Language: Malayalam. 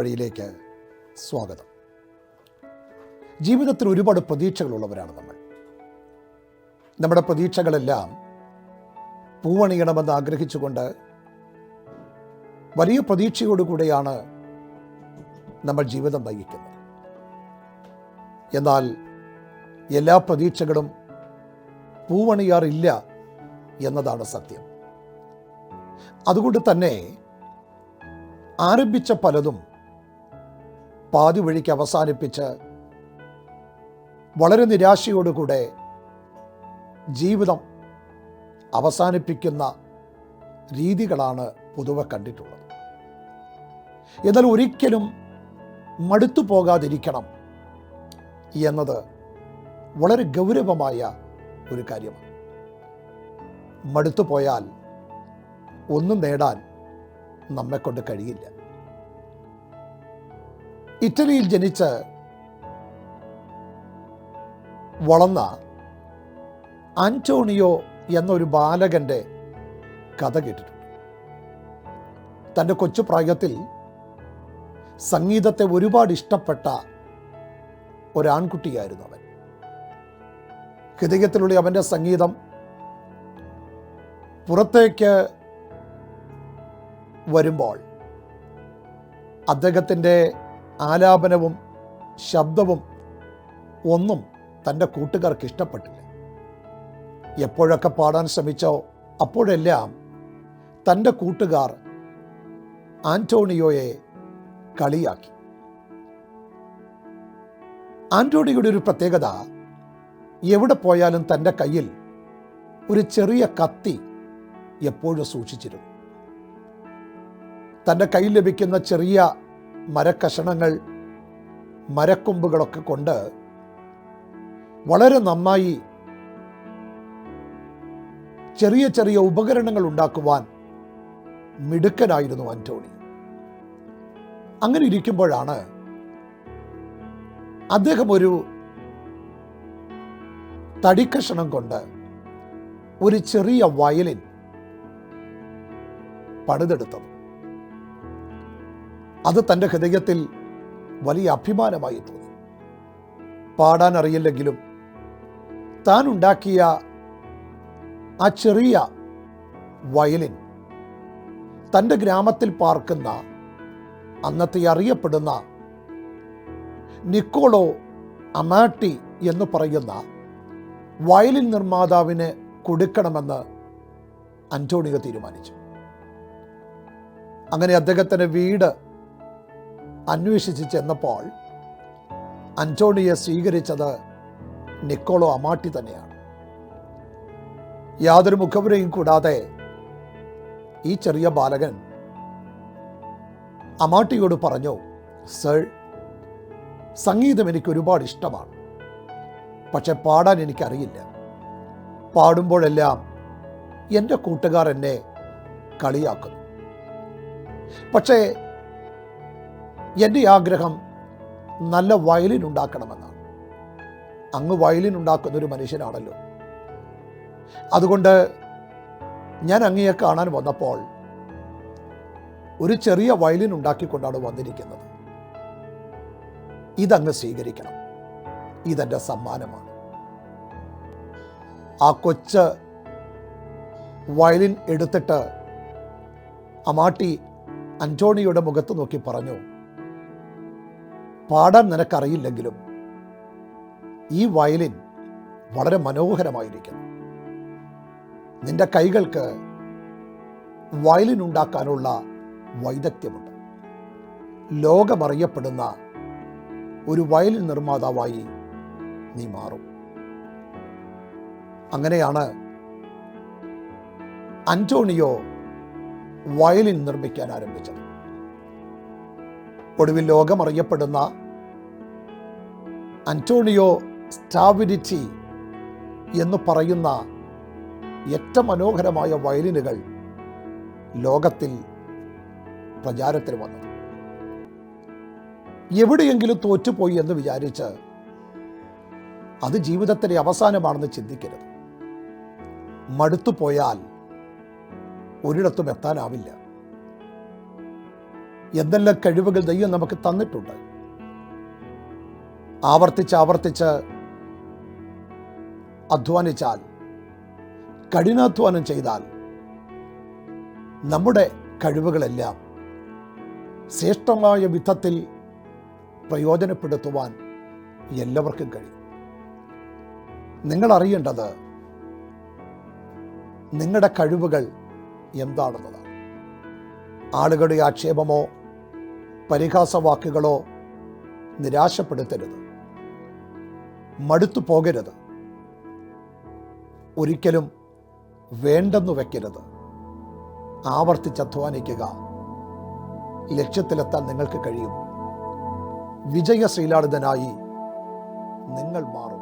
വഴിയിലേക്ക് സ്വാഗതം. ജീവിതത്തിൽ ഒരുപാട് പ്രതീക്ഷകളുള്ളവരാണ് നമ്മൾ. നമ്മുടെ പ്രതീക്ഷകളെല്ലാം പൂവണിയണമെന്ന് ആഗ്രഹിച്ചുകൊണ്ട് വലിയ പ്രതീക്ഷയോടുകൂടെയാണ് നമ്മൾ ജീവിതം നയിക്കുന്നത്. എന്നാൽ എല്ലാ പ്രതീക്ഷകളും പൂവണിയാറില്ല എന്നതാണ് സത്യം. അതുകൊണ്ട് തന്നെ ആരംഭിച്ച പലതും പാതി വഴിക്ക് അവസാനിപ്പിച്ച് വളരെ നിരാശയോടുകൂടെ ജീവിതം അവസാനിപ്പിക്കുന്ന രീതികളാണ് പൊതുവെ കണ്ടിട്ടുള്ളത്. എന്നാൽ ഒരിക്കലും മടുത്തു പോകാതിരിക്കണം എന്നത് വളരെ ഗൗരവമായ ഒരു കാര്യമാണ്. മടുത്തു പോയാൽ ഒന്നും നേടാൻ നമ്മെക്കൊണ്ട് കഴിയില്ല. ഇറ്റലിയിൽ ജനിച്ച് വളർന്ന ആന്റോണിയോ എന്നൊരു ബാലകന്റെ കഥ കേട്ടിട്ടുണ്ട്. തന്റെ കൊച്ചു പ്രായത്തിൽ സംഗീതത്തെ ഒരുപാട് ഇഷ്ടപ്പെട്ട ഒരാൺകുട്ടിയായിരുന്നു അവൻ. ഹൃദയത്തിലുള്ള അവന്റെ സംഗീതം പുറത്തേക്ക് വരുമ്പോൾ അദ്ദേഹത്തിന്റെ ആലാപനവും ശബ്ദവും ഒന്നും തന്റെ കൂട്ടുകാർക്ക് ഇഷ്ടപ്പെട്ടില്ല. എപ്പോഴൊക്കെ പാടാൻ ശ്രമിച്ചോ അപ്പോഴെല്ലാം തന്റെ കൂട്ടുകാർ ആന്റോണിയോയെ കളിയാക്കി. ആന്റോണിയുടെ ഒരു പ്രത്യേകത എവിടെ പോയാലും തന്റെ കയ്യിൽ ഒരു ചെറിയ കത്തി എപ്പോഴും സൂക്ഷിച്ചിരുന്നു. തന്റെ കയ്യിൽ ലഭിക്കുന്ന ചെറിയ മരക്കഷണങ്ങൾ മരക്കൊമ്പുകളൊക്കെ കൊണ്ട് വളരെ നന്നായി ചെറിയ ചെറിയ ഉപകരണങ്ങൾ ഉണ്ടാക്കുവാൻ മിടുക്കനായിരുന്നു അന്റോണി അങ്ങനെ ഇരിക്കുമ്പോഴാണ് അദ്ദേഹം ഒരു തടിക്കഷണം കൊണ്ട് ഒരു ചെറിയ വയലിൻ പണിതെടുത്തത്. അത് തന്റെ ഹൃദയത്തിൽ വലിയ അഭിമാനമായി തോന്നി. പാടാൻ അറിയില്ലെങ്കിലും താൻ ഉണ്ടാക്കിയ ആ ചെറിയ വയലിൻ തന്റെ ഗ്രാമത്തിൽ പാർക്കുന്ന അന്നത്തെ അറിയപ്പെടുന്ന നിക്കോളോ അമാട്ടി എന്ന് പറയുന്ന വയലിൻ നിർമ്മാതാവിന് കൊടുക്കണമെന്ന് അന്റോണിയോ തീരുമാനിച്ചു. അങ്ങനെ അദ്ദേഹത്തിന്റെ വീട് അന്വേഷിച്ച് ചെന്നപ്പോൾ അന്റോണിയെ സ്വീകരിച്ചത് നിക്കോളോ അമാട്ടി തന്നെയാണ്. യാതൊരു മുഖവരെയും കൂടാതെ ഈ ചെറിയ ബാലകൻ അമാട്ടിയോട് പറഞ്ഞു സർ സംഗീതം എനിക്ക് ഒരുപാട് ഇഷ്ടമാണ് പക്ഷെ പാടാൻ എനിക്കറിയില്ല. പാടുമ്പോഴെല്ലാം എന്റെ കൂട്ടുകാർ എന്നെ കളിയാക്കുന്നു. പക്ഷേ എന്റെ ആഗ്രഹം നല്ല വയലിൻ ഉണ്ടാക്കണമെന്നാണ്. അങ്ങ് വയലിൻ ഉണ്ടാക്കുന്ന ഒരു മനുഷ്യനാണല്ലോ. അതുകൊണ്ട് ഞാൻ അങ്ങയെ കാണാൻ വന്നപ്പോൾ ഒരു ചെറിയ വയലിൻ ഉണ്ടാക്കിക്കൊണ്ടാണ് വന്നിരിക്കുന്നത്. ഇതങ്ങ് സ്വീകരിക്കണം. ഇതെന്റെ സമ്മാനമാണ്. ആ കൊച്ച് വയലിൻ എടുത്തിട്ട് അമാട്ടി അന്റോണിയുടെ മുഖത്ത് നോക്കി പറഞ്ഞു പാടാൻ നിനക്കറിയില്ലെങ്കിലും ഈ വയലിൻ വളരെ മനോഹരമായിരിക്കുന്നു നിന്റെ കൈകൾക്ക് വയലിൻ ഉണ്ടാക്കാനുള്ള വൈദഗ്ധ്യമുണ്ട്. ലോകമറിയപ്പെടുന്ന ഒരു വയലിൻ നിർമ്മാതാവായി നീ മാറും. അങ്ങനെയാണ് അന്റോണിയോ വയലിൻ നിർമ്മിക്കാൻ ആരംഭിച്ചത്. ഒടുവിൽ ലോകമറിയപ്പെടുന്ന അന്റോണിയോ സ്റ്റാബിലിറ്റി എന്ന് പറയുന്ന ഏറ്റവും മനോഹരമായ വയലിനുകൾ ലോകത്തിൽ പ്രചാരത്തിൽ വന്നത്. എവിടെയെങ്കിലും തോറ്റുപോയി എന്ന് വിചാരിച്ച് അത് ജീവിതത്തിലെ അവസാനമാണെന്ന് ചിന്തിക്കരുത്. മടുത്തു പോയാൽ ഒരിടത്തും എത്താനാവില്ല. എന്തെല്ലാം കഴിവുകൾ ദൈവം നമുക്ക് തന്നിട്ടുണ്ട്. ആവർത്തിച്ച് ആവർത്തിച്ച് അധ്വാനിച്ചാൽ കഠിനാധ്വാനം ചെയ്താൽ നമ്മുടെ കഴിവുകളെല്ലാം ശ്രേഷ്ഠമായ വിധത്തിൽ പ്രയോജനപ്പെടുത്തുവാൻ എല്ലാവർക്കും കഴിയും. നിങ്ങൾ അറിയേണ്ടത് നിങ്ങളുടെ കഴിവുകൾ എന്താണെന്നതാണ്. ആളുകളുടെ ആക്ഷേപമോ പരിഹാസവാക്കുകളോ നിരാശപ്പെടുത്തരുത്. മടുത്തു പോകരുത്. ഒരിക്കലും വേണ്ടെന്ന് വെക്കരുത്. ആവർത്തിച്ച് അധ്വാനിക്കുക. ലക്ഷ്യത്തിലെത്താൻ നിങ്ങൾക്ക് കഴിയും. വിജയശ്രീലാളിതനായി നിങ്ങൾ മാറും.